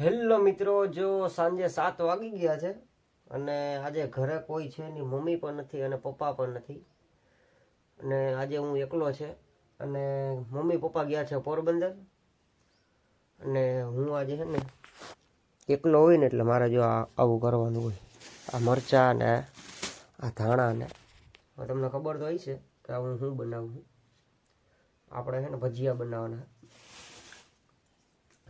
Hello મિત્રો, જો સાંજે સાત વાગી ગયા છે અને આજે ઘરે કોઈ છે નહીં, મમ્મી પણ નથી અને પપ્પા પણ નથી. અને આજે હું એકલો છે અને મમ્મી પપ્પા ગયા છે પોરબંદર. અને હું આજે છે ને એકલો હોય ને એટલે મારે જો આવું કરવાનું હોય. આ મરચાં ને આ ધાણા ને. તમને ખબર તો હશે કે આ હું શું બનાવું છું. આપણે છે ને ભજીયા બનાવવાના.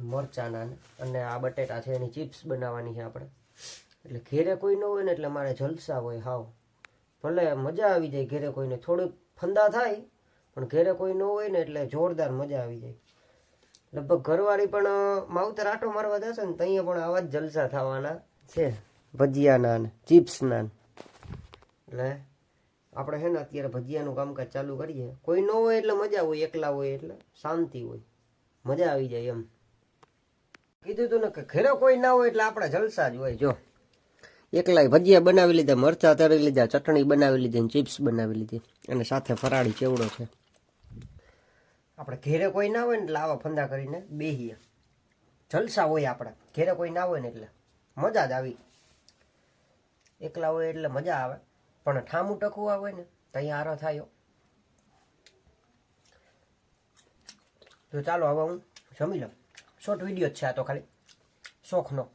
મરચાના અને આ બટેટા છે, એની ચિપ્સ બનાવવાની છે આપણે. એટલે ઘેરે કોઈ ન હોય ને, એટલે મારે જલસા હોય હાવ. ભલે મજા આવી જાય ઘેરે કોઈને. થોડુંક ફંદા થાય, પણ ઘેરે કોઈ ન હોય ને, એટલે જોરદાર મજા આવી જાય. લગભગ ઘરવાળી પણ માવતર આટો મારવા જશે ને ત્યાં પણ આવા જ જલસા થવાના છે. ભજીયાના ને, ચિપ્સના એટલે આપણે છે ને, અત્યારે ભજીયાનું કામકાજ ચાલુ કરીએ. કોઈ ન હોય એટલે મજા હોય, એકલા હોય એટલે શાંતિ હોય. મજા આવી જાય એમ. કીધું તું ને કે ઘરે કોઈ ના હોય એટલે આપણે જલસા જ હોય, જો. એકલાય ભજીયા બનાવી લીધા, મરચા તળી લીધા, ચટણી બનાવી લીધી ચિપ્સ બનાવી લીધી અને સાથે ફરાળી ચેવડો છે. આપણે ઘેરે કોઈ ના હોય ને એટલે આવા ફંદા કરીને બેહીએ. જલસા હોય આપણે. ઘેરે કોઈ ના હોય ને એટલે મજા જ આવી. એકલા હોય એટલે મજા આવે. પણ ઠામું ટકવું આવે ને ત્યાં આરો થાય. તો ચાલો હવે હું જમી લઉં. શોર્ટ વીડિયો જ છે આ તો ખાલી. શોખનો.